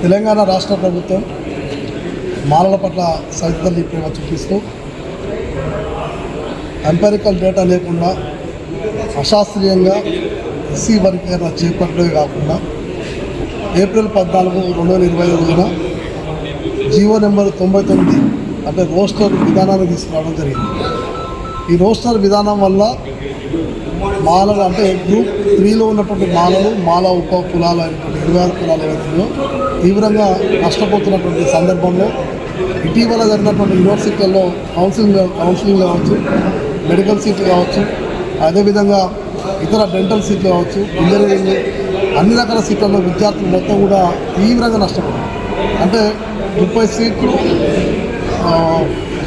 తెలంగాణ రాష్ట్ర ప్రభుత్వం మాలల పట్ల సైతల్లి ప్రేమ చూపిస్తూ ఎంపెరికల్ డేటా లేకుండా అశాస్త్రీయంగా ఎస్సీ వర్గీకరణ చేపట్టడమే కాకుండా ఏప్రిల్ పద్నాలుగు రెండు వేల ఇరవై రోజున జీవో నెంబర్ తొంభై తొమ్మిది అంటే రోస్టర్ విధానాన్ని తీసుకురావడం జరిగింది. ఈ రోస్టర్ విధానం వల్ల మాలలు అంటే గ్రూప్ త్రీలో ఉన్నటువంటి మాలలు మాల ఉప కులాలు అయినటువంటి ఇరవై ఆరు కులాలు ఏవైతున్నాయో తీవ్రంగా నష్టపోతున్నటువంటి సందర్భంలో ఇటీవల జరిగినటువంటి యూనివర్సిటీలలో కౌన్సిలింగ్ కౌన్సిలింగ్ కావచ్చు మెడికల్ సీట్లు కావచ్చు అదేవిధంగా ఇతర డెంటల్ సీట్లు కావచ్చు ఇంజనీరింగ్ అన్ని రకాల సీట్లలో విద్యార్థులు మొత్తం కూడా తీవ్రంగా నష్టపోయారు. అంటే ముప్పై సీట్లు ఆ,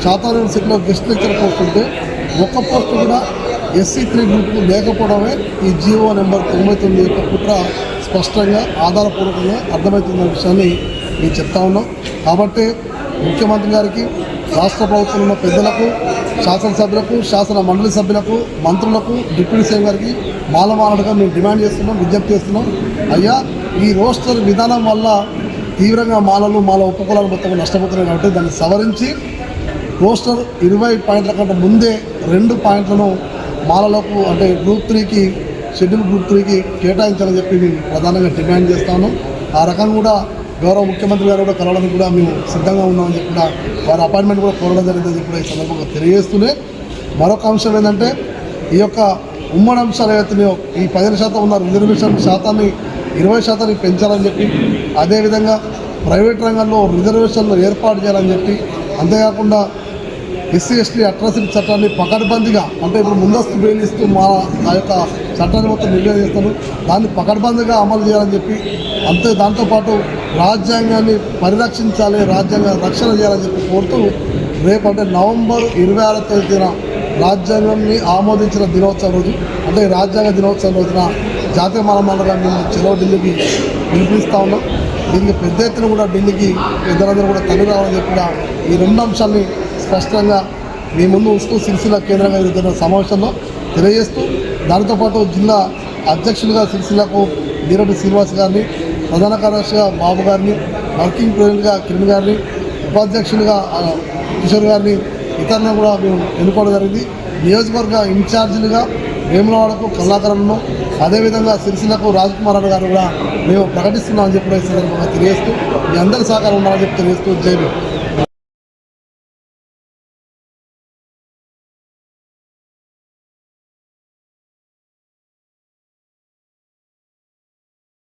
శాతం సీట్లో గెస్ట్ లెక్చర్ పోస్ట్ ఉంటే ఒక్క పోస్ట్ కూడా ఎస్సీ త్రీ గ్రూప్ లేకపోవడమే ఈ జీవో నెంబర్ తొంభై తొమ్మిది యొక్క కుట్ర స్పష్టంగా ఆధారపూర్వకంగా అర్థమవుతున్న విషయాన్ని మేము చెప్తా ఉన్నాం. కాబట్టి ముఖ్యమంత్రి గారికి రాష్ట్ర ప్రభుత్వంలో ఉన్న పెద్దలకు శాసనసభ్యులకు శాసన మండలి సభ్యులకు మంత్రులకు డిప్యూటీ సీఎం గారికి మాలమాలడుగా మేము డిమాండ్ చేస్తున్నాం విజ్ఞప్తి చేస్తున్నాం. అయ్యా ఈ రోస్టర్ విధానం వల్ల తీవ్రంగా మాలలు మాల ఉపకులాలు మొత్తం నష్టపోతున్నాయి కాబట్టి దాన్ని సవరించి రోస్టర్ ఇరవై పాయింట్ల కంటే ముందే రెండు పాయింట్లను మాలలకు అంటే గ్రూప్ త్రీకి షెడ్యూల్ గ్రూప్ త్రీకి కేటాయించాలని చెప్పి మేము ప్రధానంగా డిమాండ్ చేస్తాను ఆ రకంగా కూడా గౌరవ ముఖ్యమంత్రి గారు కూడా కలవడానికి కూడా మేము సిద్ధంగా ఉన్నామని చెప్పి కూడా వారి అపాయింట్మెంట్ కూడా కోరడం జరిగిందని చెప్పి కూడా ఈ సందర్భంగా తెలియజేస్తూనే మరొక అంశం ఏంటంటే ఈ యొక్క ఉమ్మడి అంశాలు ఏవైతున్నాయో ఈ పదిహేను శాతం ఉన్న రిజర్వేషన్ శాతాన్ని ఇరవై శాతానికి పెంచాలని చెప్పి అదేవిధంగా ప్రైవేట్ రంగంలో రిజర్వేషన్లు ఏర్పాటు చేయాలని చెప్పి అంతేకాకుండా ఎస్సీ ఎస్టీ అట్రాసిటీ చట్టాన్ని పకడ్బందీగా అంటే ఇప్పుడు ముందస్తు బెయిల్ ఇస్తూ మా యొక్క చట్టాన్ని మొత్తం నిర్ణయం దాన్ని పకడ్బందీగా అమలు చేయాలని చెప్పి అంతే దాంతోపాటు రాజ్యాంగాన్ని పరిరక్షించాలి రాజ్యాంగ రక్షణ చేయాలని చెప్పి కోరుతూ రేపు అంటే నవంబర్ ఇరవై ఆరో తేదీన రాజ్యాంగాన్ని ఆమోదించిన దినోత్సవం రోజు అంటే రాజ్యాంగ దినోత్సవం రోజున జాతీయ మానమండగా మేము చెరవ ఢిల్లీకి పిలిపిస్తూ ఉన్నాం. దీనికి పెద్ద ఎత్తున కూడా ఢిల్లీకి పెద్దలందరూ కూడా తల్లి రావాలని చెప్పిన ఈ రెండు అంశాన్ని స్పష్టంగా మీ ముందు ఉంచుతూ సిరిసిల్ల కేంద్రంగా జరుగుతున్న సమావేశంలో తెలియజేస్తూ దాంతోపాటు జిల్లా అధ్యక్షులుగా సిరిసిల్లకు బీరటి శ్రీనివాస్ గారిని ప్రధాన కార్యదర్శిగా బాబు గారిని వర్కింగ్ ప్రెసిడెంట్గా కిరణ్ గారిని ఉపాధ్యక్షులుగా కిషోర్ గారిని ఇతరులను కూడా మేము ఎన్నుకోవడం జరిగింది. నియోజకవర్గ ఇన్ఛార్జీలుగా వేములవాడకు కళాకారులను అదేవిధంగా సిరిసిల్లకు రాజ్ కుమార్ రావు గారు కూడా మేము ప్రకటిస్తున్నామని చెప్పి సందర్భంగా తెలియజేస్తూ మీ అందరి సహకారం ఉండాలని చెప్పి తెలియజేస్తూ జై